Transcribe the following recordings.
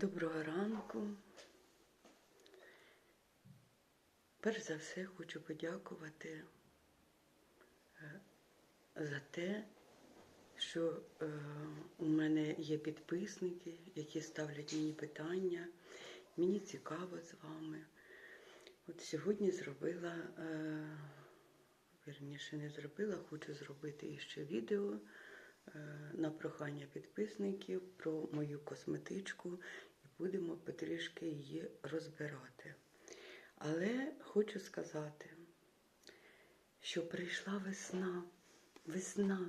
Доброго ранку. Перш за все хочу подякувати е, за те, що е, у мене є підписники, які ставлять мені питання. Мені цікаво з вами. От сьогодні зробила, е, вірніше не зробила, хочу зробити іще відео на прохання підписників про мою косметичку і будемо потрішки її розбирати. Але хочу сказати, що прийшла весна, весна,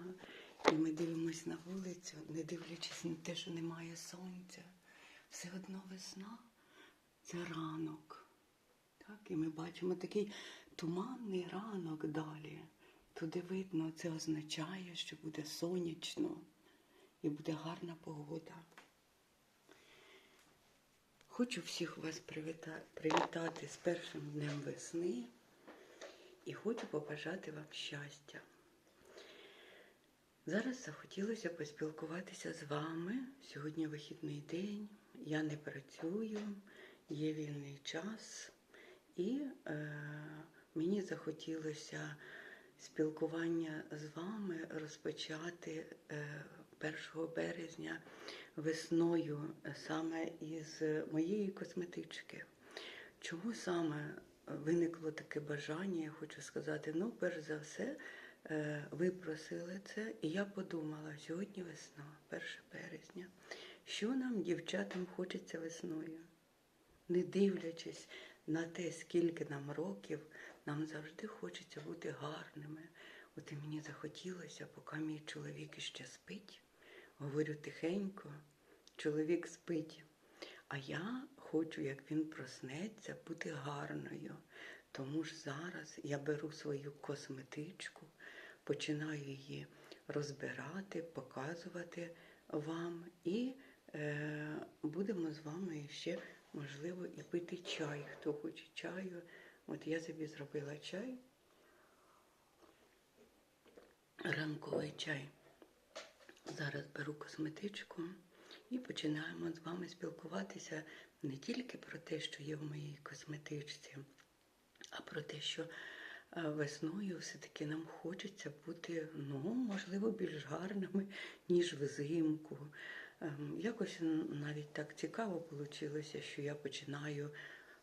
і ми дивимося на вулицю, не дивлячись на те, що немає сонця. Все одно весна це ранок. Так, і ми бачимо такий туманний ранок далі. Туди видно, це означає, що буде сонячно і буде гарна погода. Хочу всіх вас привітати з першим днем весни і хочу побажати вам щастя. Зараз захотілося поспілкуватися з вами. Сьогодні вихідний день, я не працюю, є вільний час, і е, мені захотілося спілкування з вами розпочати е, 1 березня весною е, саме із моєї косметички. Чому саме виникло таке бажання, я хочу сказати, ну, перш за все, е, ви просили це, і я подумала, сьогодні весна, 1 березня, що нам, дівчатам, хочеться весною? Не дивлячись на те, скільки нам років, нам завжди хочеться бути гарними. От і мені захотілося, поки мій чоловік іще спить, говорю тихенько, чоловік спить. А я хочу, як він проснеться, бути гарною. Тому ж зараз я беру свою косметичку, починаю її розбирати, показувати вам і е, будемо з вами ще, можливо, і пити чай. Хто хоче чаю. От я собі зробила чай, ранковий чай. Зараз беру косметичку і починаємо з вами спілкуватися не тільки про те, що є в моїй косметичці, а про те, що е, весною все-таки нам хочеться бути, ну, можливо, більш гарними, ніж взимку. Ем, Якось навіть так цікаво вийшло, що я починаю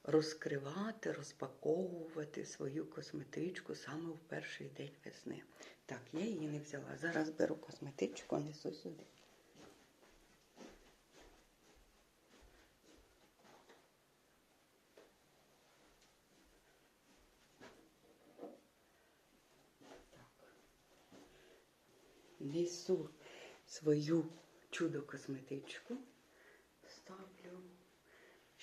розкривати, розпаковувати свою косметичку саме в перший день весни. Так, я її не взяла. Зараз беру косметичку, несу сюди. Несу свою чудо-косметичку, ставлю.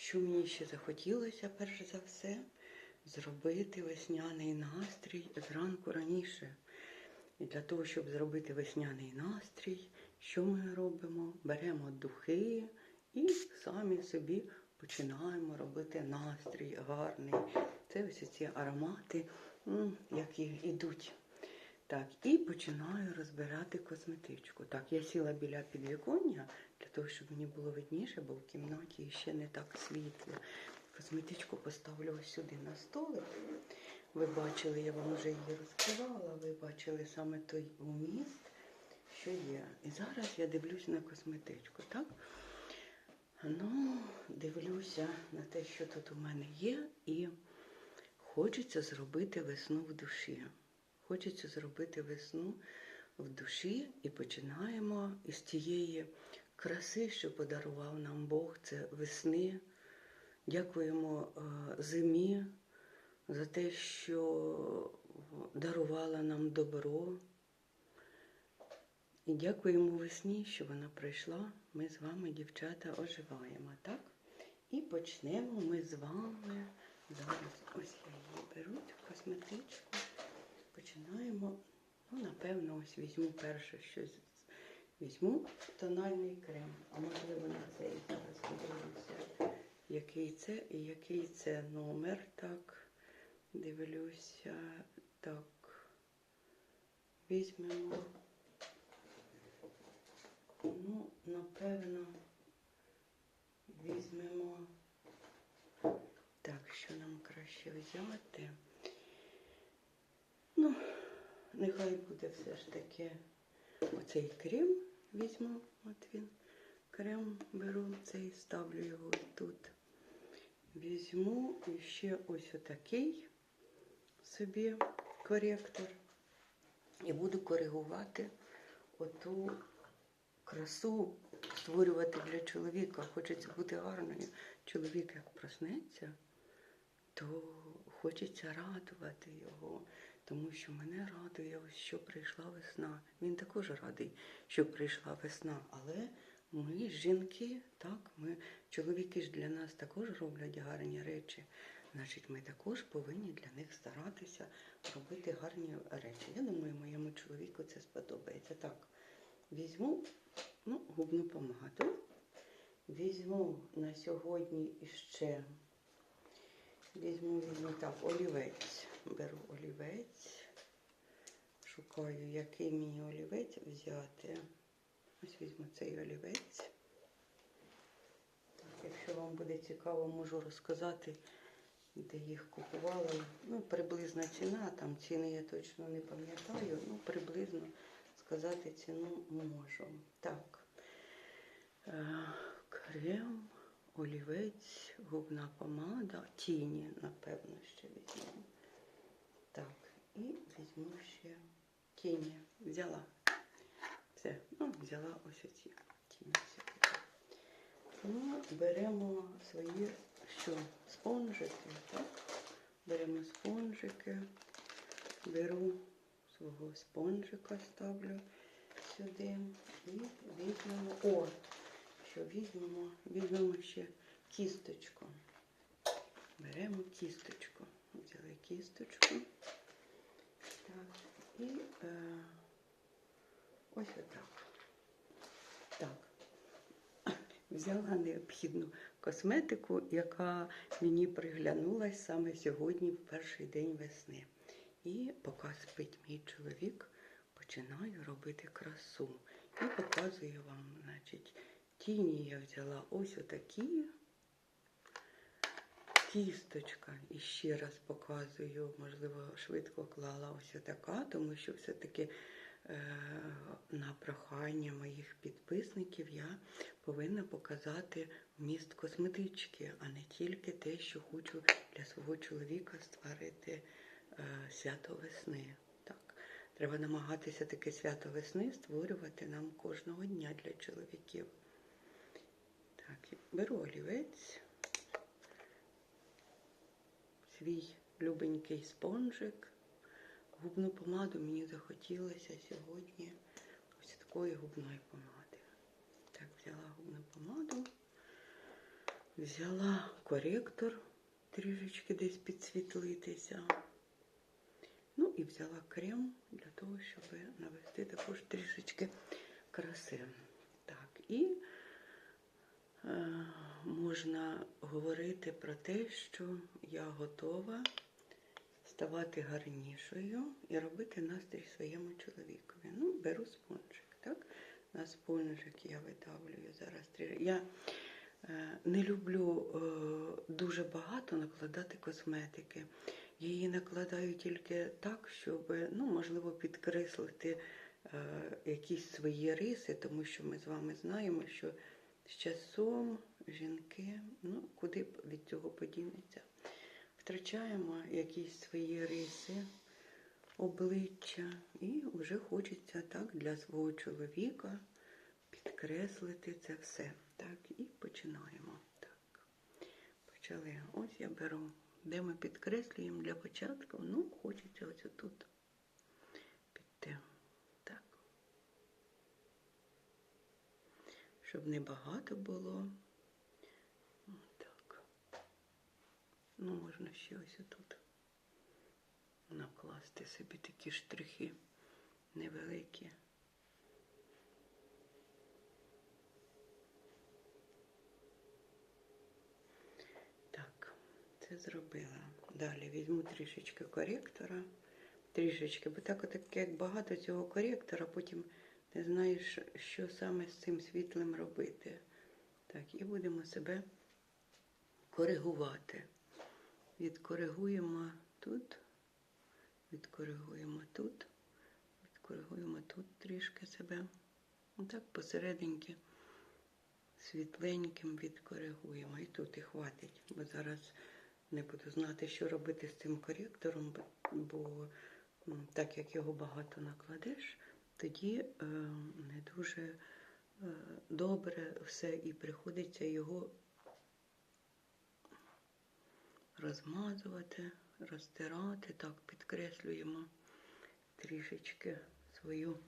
Що мені ще захотілося, перш за все, зробити весняний настрій зранку раніше. І для того, щоб зробити весняний настрій, що ми робимо? Беремо духи і самі собі починаємо робити настрій гарний. Це ось ці аромати, які йдуть. Так, і починаю розбирати косметичку. Так, я сіла біля підвіконня для того, щоб мені було видніше, бо в кімнаті ще не так світло. Косметичку поставлю ось сюди на столик. Ви бачили, я вам вже її розкривала, ви бачили саме той вміст, що є. І зараз я дивлюсь на косметичку, так? Ну, дивлюся на те, що тут у мене є, і хочеться зробити весну в душі. Хочеться зробити весну в душі і починаємо із тієї краси, що подарував нам Бог, це весни. Дякуємо е, зимі за те, що дарувала нам добро. І дякуємо весні, що вона прийшла. Ми з вами, дівчата, оживаємо, так? І почнемо ми з вами. Зараз ось я її беру, косметичку. Починаємо. Ну, напевно, ось візьму перше щось. Візьму тональний крем, а можливо на цей зараз подивимося, який це і який це номер. Так, дивлюся, так, візьмемо. Ну, напевно, візьмемо, так, що нам краще взяти. Ну, нехай буде все ж таки оцей крім візьму. От він. Крем беру цей, ставлю його тут. Візьму і ще ось отакий собі коректор. І буду коригувати оту красу, створювати для чоловіка. Хочеться бути гарною. Чоловік як проснеться, то хочеться радувати його, тому що мене радує, що прийшла весна. Він також радий, що прийшла весна, але ми, жінки, так, ми, чоловіки ж для нас також роблять гарні речі. Значить, ми також повинні для них старатися робити гарні речі. Я думаю, моєму чоловіку це сподобається. Так, візьму ну, губну помаду. Візьму на сьогодні іще. Візьму, візьму так, олівець. Беру олівець. Шукаю, який мені олівець взяти. Ось візьму цей олівець. Якщо вам буде цікаво, можу розказати, де їх купувала. Ну, приблизна ціна, там ціни я точно не пам'ятаю, ну, приблизно сказати ціну можу. Так. Е, Крем, олівець, губна помада, тіні, напевно, ще візьму. І візьму ще тіні. Взяла. Все, ну, взяла ось оці тіні. сьогодні. Ну, беремо свої що? Спонжики, так? Беремо спонжики, беру свого спонжика, ставлю сюди і візьмемо. О, що візьмемо, візьмемо ще кісточку. Беремо кісточку. Взяли кісточку. Так, і е, ось отак. Так. Взяла необхідну косметику, яка мені приглянулась саме сьогодні, в перший день весни. І поки спить мій чоловік, починаю робити красу. І показую вам, значить, тіні я взяла ось отакі. Кісточка. І ще раз показую, можливо, швидко клала ось така, тому що все-таки е, на прохання моїх підписників я повинна показати вміст косметички, а не тільки те, що хочу для свого чоловіка створити е, свято весни. Так, треба намагатися таке свято весни створювати нам кожного дня для чоловіків. Так, беру олівець, свій любенький спонжик. Губну помаду мені захотілося сьогодні ось такої губної помади. Так, взяла губну помаду, взяла коректор, трішечки десь підсвітлитися. Ну і взяла крем для того, щоб навести також трішечки краси. Так, і е, можна говорити про те, що я готова ставати гарнішою і робити настрій своєму чоловікові. Ну, беру спонжик, так? На спонжик я видавлюю зараз. Я е, не люблю е, дуже багато накладати косметики. Її накладаю тільки так, щоб, ну, можливо, підкреслити е, якісь свої риси, тому що ми з вами знаємо, що з часом жінки, ну, куди від цього подінеться, втрачаємо якісь свої риси, обличчя, і вже хочеться так для свого чоловіка підкреслити це все. Так, і починаємо. Так, почали. Ось я беру, де ми підкреслюємо для початку. Ну, хочеться ось тут піти. Так. Щоб не багато було. Так. Ну, можна ще ось тут накласти собі такі штрихи невеликі. Так, це зробила. Далі візьму трішечки коректора. Трішечки, бо так, як багато цього коректора, потім не знаєш, що саме з цим світлим робити. Так, і будемо себе коригувати. Відкоригуємо тут, відкоригуємо тут, відкоригуємо тут трішки себе. Отак посерединки світленьким відкоригуємо. І тут і хватить, бо зараз не буду знати, що робити з цим коректором, бо- бо так як його багато накладеш, тоді е, не дуже е, добре все і приходиться його розмазувати, розтирати, так підкреслюємо трішечки свою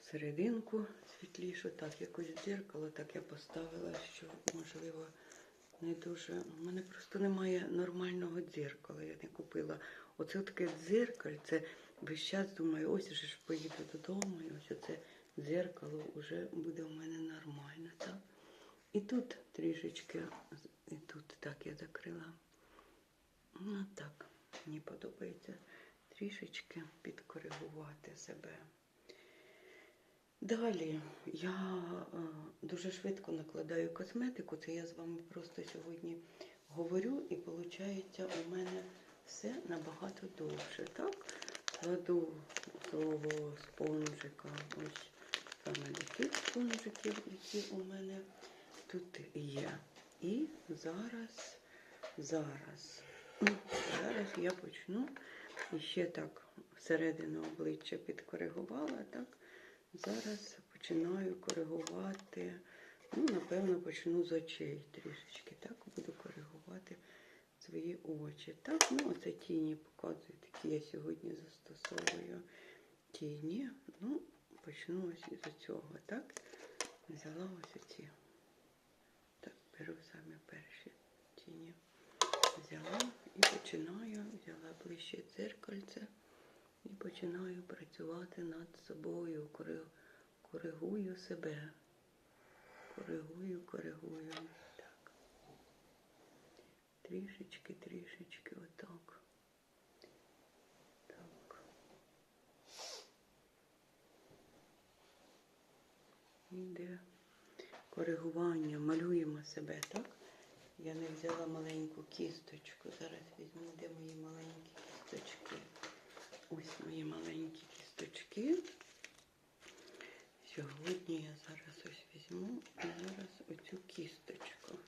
серединку світлішу, так якось дзеркало, так я поставила, що можливо не дуже. У мене просто немає нормального дзеркала. Я не купила. Оце таке дзеркальце. Весь час думаю, ось же ж поїду додому, і ось оце дзеркало вже буде у мене нормально. Так? І тут трішечки, і тут так я закрила. Ну так, мені подобається трішечки підкоригувати себе. Далі я е, дуже швидко накладаю косметику. Це я з вами просто сьогодні говорю, і виходить, у мене все набагато довше. Так? Кладу свого спонжика, ось саме таких спонжиків, які у мене тут є. І зараз, зараз, зараз я почну і ще так всередину обличчя підкоригувала, так? Зараз починаю коригувати. Ну, напевно, почну з очей трішечки. Так, буду коригувати свої очі. Так, ну оце тіні показую, такі я сьогодні застосовую тіні. Ну, почну ось із цього. Так, взяла ось оці. Так, беру саме перші тіні. Взяла і починаю, взяла ближче дзеркальце. І починаю працювати над собою, коригую себе. Коригую, коригую. Трішечки, трішечки, отак. Так. Іде коригування, малюємо себе, так? Я не взяла маленьку кісточку. Зараз візьму, де мої маленькі кісточки. Ось мої маленькі кісточки. Сьогодні я зараз ось візьму і зараз оцю кісточку.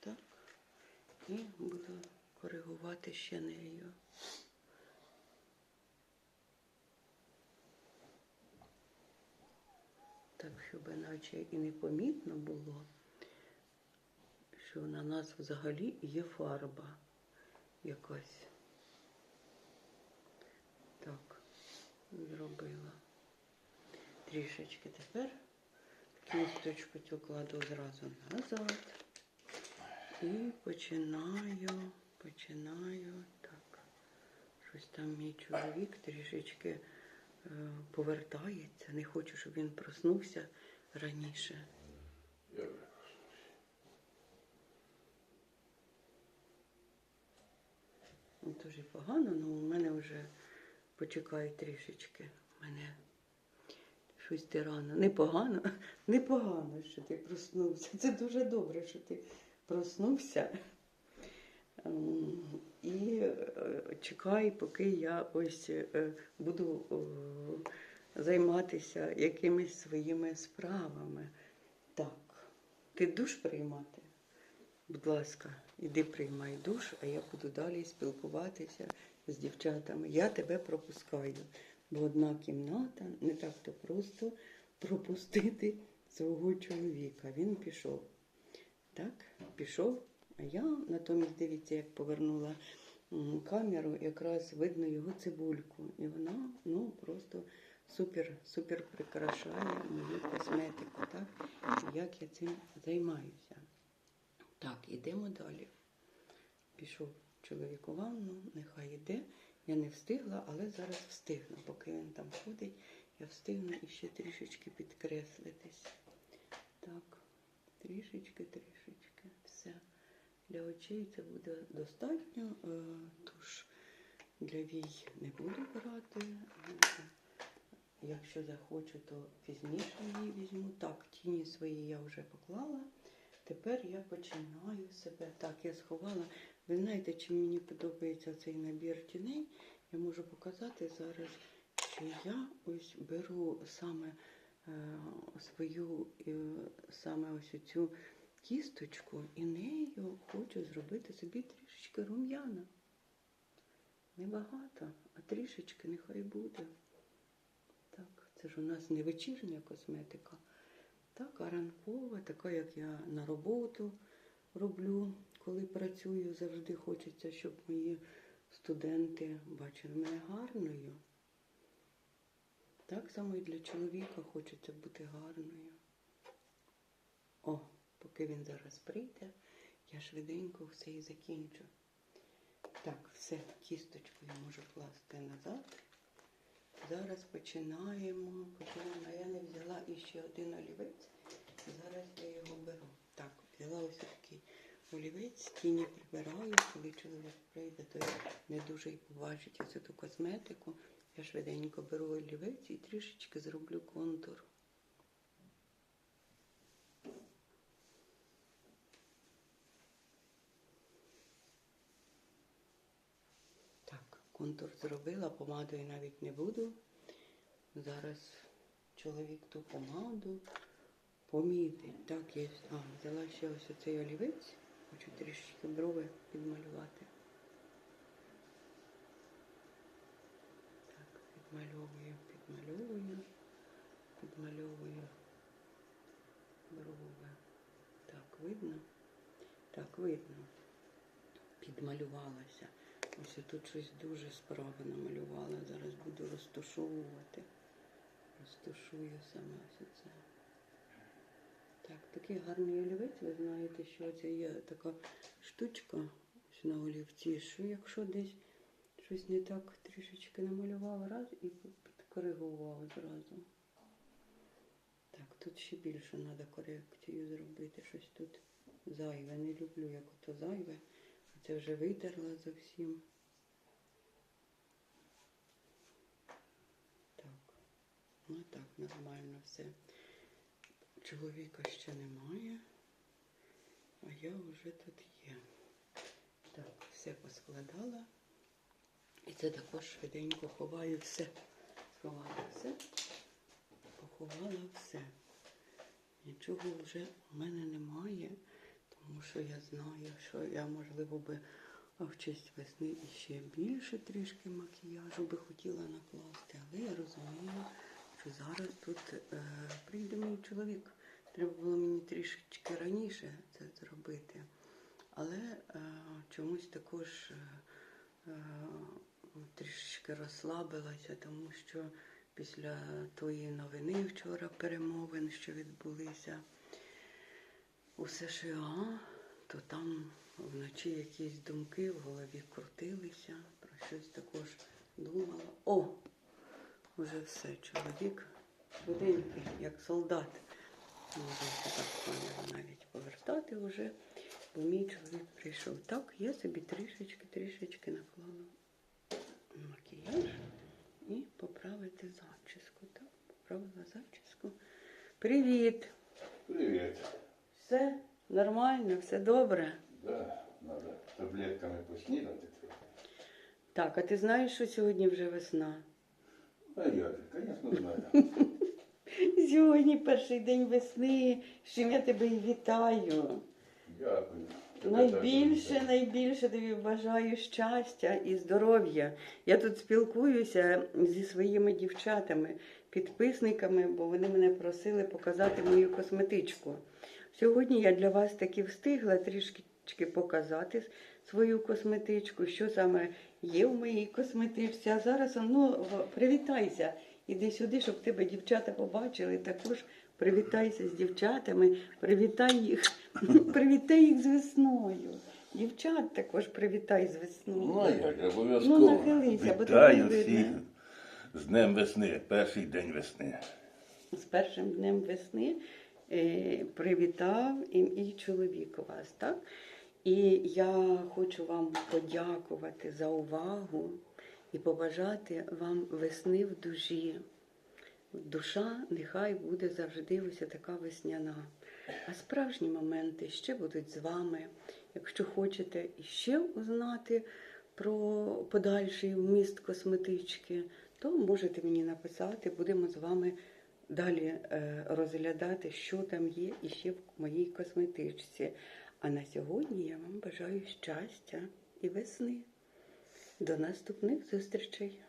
Так. І буду коригувати ще нею. Так, щоб наче і непомітно було, що на нас взагалі є фарба якась. Так, зробила. Трішечки тепер кісточку цю кладу зразу назад. І починаю, починаю так. Щось там мій чоловік трішечки е, повертається. Не хочу, щоб він проснувся раніше. Ну, Дуже погано, але у мене вже почекай трішечки. Мене щось ти рано. Непогано, непогано, що ти проснувся. Це дуже добре, що ти проснувся. Ем, І е, чекай, поки я ось е, буду займатися якимись своїми справами. Так, ти душ приймати? Будь ласка, іди приймай душ, а я буду далі спілкуватися з дівчатами. Я тебе пропускаю, бо одна кімната не так то просто пропустити свого чоловіка. Він пішов. Так, пішов. А я натомість дивіться, як повернула камеру, якраз видно його цибульку. І вона ну просто супер, супер прикрашає мою косметику. Так? Як я цим займаюся. Так, ідемо далі. Пішов чоловік у ванну, нехай йде. Я не встигла, але зараз встигну. Поки він там ходить, я встигну іще трішечки підкреслитись. Так, трішечки, трішечки. Все. Для очей це буде достатньо. Е, Тож для вій не буду брати. Е, Якщо захочу, то пізніше її візьму. Так, тіні свої я вже поклала. Тепер я починаю себе. Так, я сховала. Ви знаєте, чим мені подобається цей набір тіней? Я можу показати зараз, що я ось беру саме свою е, саме ось цю кісточку і нею хочу зробити собі трішечки рум'яна. Небагато, а трішечки нехай буде. Так, це ж у нас не вечірня косметика. Так, а ранкова, така, як я на роботу роблю, коли працюю, завжди хочеться, щоб мої студенти бачили мене гарною. Так само і для чоловіка хочеться бути гарною. О, поки він зараз прийде, я швиденько все і закінчу. Так, все, кісточку я можу класти назад. Зараз починаємо. Починаємо. Я не взяла іще один олівець. Зараз я його беру. Так, взяла ось такий олівець, тіні прибираю. Коли чоловік прийде, то не дуже й побачить ось цю косметику. Я швиденько беру олівець і трішечки зроблю контур. Так, контур зробила, помадою навіть не буду. Зараз чоловік ту помаду помітить. Так, я а, взяла ще ось оцей олівець. Хочу трішечки брови підмалювати. Так, підмальовую, підмальовую, підмальовую брови. Так, видно? Так, видно. Підмалювалася. Ось тут щось дуже справа намалювала. Зараз буду розташовувати. Розташую саме все це. Так, такий гарний олівець, ви знаєте, що це є така штучка ось на олівці, що якщо десь щось не так трішечки намалював раз і підкоригував зразу. Так, тут ще більше треба корекцію зробити. Щось тут зайве. Не люблю, як ото зайве. Це вже витерла зовсім. Так, ну так, нормально все. Чоловіка ще немає, а я вже тут є. Так, все поскладала. І це також швиденько ховаю все. Сховала все, поховала все. Нічого вже в мене немає, тому що я знаю, що я, можливо, би в честь весни іще більше трішки макіяжу би хотіла накласти, але я розумію, що зараз тут е, прийде мій чоловік. Треба було мені трішечки раніше це зробити. Але е, чомусь також е, е, трішечки розслабилася, тому що після тої новини вчора перемовин, що відбулися у США, то там вночі якісь думки в голові крутилися, про щось також думала. О! Уже все, чоловік швиденький, як солдат. Можна так пані навіть повертати вже, бо мій чоловік прийшов. Так, я собі трішечки, трішечки наклала і поправити зачіску. Так, поправила зачіску. Привіт! Привет. Все нормально, все добре. Да, надо таблетками поснідати трохи. Так, а ти знаєш, що сьогодні вже весна? А я же, конечно, знаю. Сьогодні перший день весни, з чим я тебе і вітаю. Дякую. Найбільше, найбільше тобі бажаю щастя і здоров'я. Я тут спілкуюся зі своїми дівчатами, підписниками, бо вони мене просили показати мою косметичку. Сьогодні я для вас таки встигла трішки показати свою косметичку, що саме є в моїй косметичці. А зараз ну, привітайся. Іди сюди, щоб тебе дівчата побачили. Також привітайся з дівчатами, привітай їх, привітай їх з весною. Дівчат також привітай з весною. Ну, як обов'язково. Ну, нахилися, бо Вітаю всіх видно. з Днем весни, перший день весни. з першим днем весни е, привітав і, і чоловік вас, так? І я хочу вам подякувати за увагу і побажати вам весни в душі, душа нехай буде завжди ось така весняна. А справжні моменти ще будуть з вами. Якщо хочете іще узнати про подальший вміст косметички, то можете мені написати, будемо з вами далі е, розглядати, що там є іще в моїй косметичці. А на сьогодні я вам бажаю щастя і весни. До наступних зустрічей!